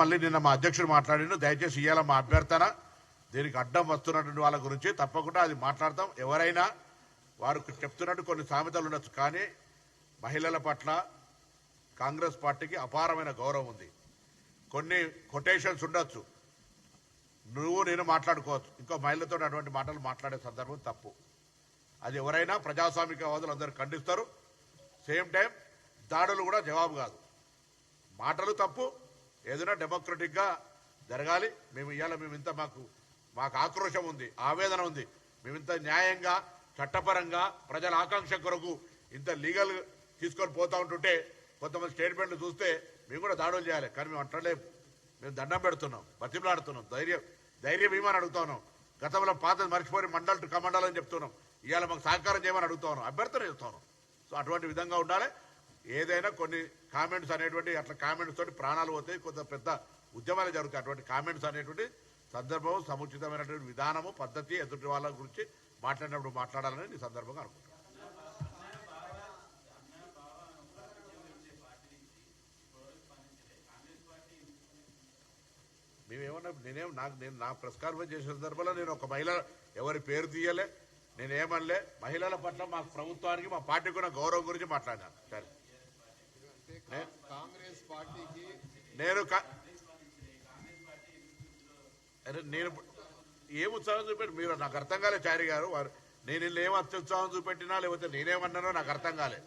మళ్ళీ నిన్న మా అధ్యక్షుడు మాట్లాడిండు. దయచేసి ఇవాళ మా అభ్యర్థన. దీనికి అడ్డం వస్తున్నటువంటి వాళ్ళ గురించి తప్పకుండా అది మాట్లాడతాం. ఎవరైనా వారు చెప్తున్నట్టు కొన్ని సామెతలు ఉండొచ్చు. కానీ మహిళల పట్ల కాంగ్రెస్ పార్టీకి అపారమైన గౌరవం ఉంది. కొన్ని కొటేషన్స్ ఉండొచ్చు. నువ్వు నేను మాట్లాడుకోవచ్చు. ఇంకో మహిళతో అటువంటి మాటలు మాట్లాడే సందర్భం తప్పు. అది ఎవరైనా ప్రజాస్వామికవాదులు అందరూ ఖండిస్తారు. సేమ్ టైం దాడులు కూడా జవాబు కాదు. మాటలు తప్పు ఏదైనా డెమోక్రటిక్గా జరగాలి. మేము ఇవాళ మేము ఇంత మాకు మాకు ఆక్రోశం ఉంది ఆవేదన ఉంది. మేము ఇంత న్యాయంగా చట్టపరంగా ప్రజల ఆకాంక్ష కొరకు ఇంత లీగల్ తీసుకొని పోతా ఉంటుంటే కొంతమంది స్టేట్మెంట్లు చూస్తే మేము కూడా దాడులు చేయాలి. కానీ మేము అంటలేము. మేము దండం పెడుతున్నాం బతిమలాడుతున్నాం ధైర్యం ధైర్యం ఏమని అడుగుతున్నాం గతంలో పాత మర్చిపోయి మండల్ టు కమండల్ అని చెప్తున్నాం. ఇవాళ మాకు సహకారం చేయమని అడుగుతున్నాం అభ్యర్థన చేస్తున్నాం సో అటువంటి విధంగా ఉండాలి. ఏదైనా కొన్ని కామెంట్స్ అనేటువంటి అట్లా కామెంట్స్ తోటి ప్రాణాలు పోతాయి కొంత పెద్ద ఉద్యమాలు జరుగుతాయి. అటువంటి కామెంట్స్ అనేటువంటి సందర్భం సముచితమైనటువంటి విధానము పద్ధతి ఎదుటి వాళ్ళ గురించి మాట్లాడినప్పుడు మాట్లాడాలని ఈ సందర్భంగా అనుకుంటున్నాను. మేమేమన్నా నేనేం నాకు నేను నా ప్రెస్ చేసిన సందర్భంలో నేను ఒక మహిళ ఎవరి పేరు తీయలే నేనేమనలే మహిళల పట్ల మా ప్రభుత్వానికి మా పార్టీకి ఉన్న గౌరవం గురించి మాట్లాడినాను. సరే. కాంగ్రెస్ పార్టీకి నేను అరే నేను ఏం ఉత్సాహం చూపెట్టి మీరు నాకు అర్థం కాలే చారి గారు వారు నేను వీళ్ళు ఏం అత్యుత్సాహం చూపెట్టినా లేకపోతే నేనేమన్నానో నాకు అర్థం కాలే.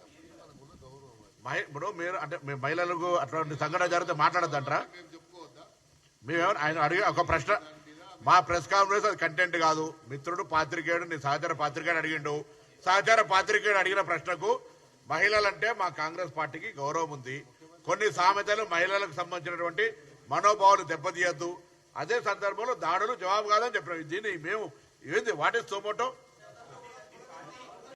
మహి- ఇప్పుడు మీరు అంటే మీ మహిళలకు అటువంటి సంఘటన జరిగితే మాట్లాడద్దంటారా? మేమేమో ఆయన అడిగి ఒక ప్రశ్న. మా ప్రెస్ కాన్ఫరెన్స్ అది కంటెంట్ కాదు. మిత్రుడు పాత్రికేయుడు నీ సహచర పాత్రికేయుడు అడిగిండు. సహచర పాత్రికేయుడు అడిగిన ప్రశ్నకు మహిళలంటే మా కాంగ్రెస్ పార్టీకి గౌరవం ఉంది. కొన్ని సామెతలు మహిళలకు సంబంధించినటువంటి మనోభావాలు దెబ్బతీయద్దు. అదే సందర్భంలో దాడులు జవాబు కాదని చెప్పిన దీన్ని మేము ఏంది వాట్ ఇస్ సోమోటో?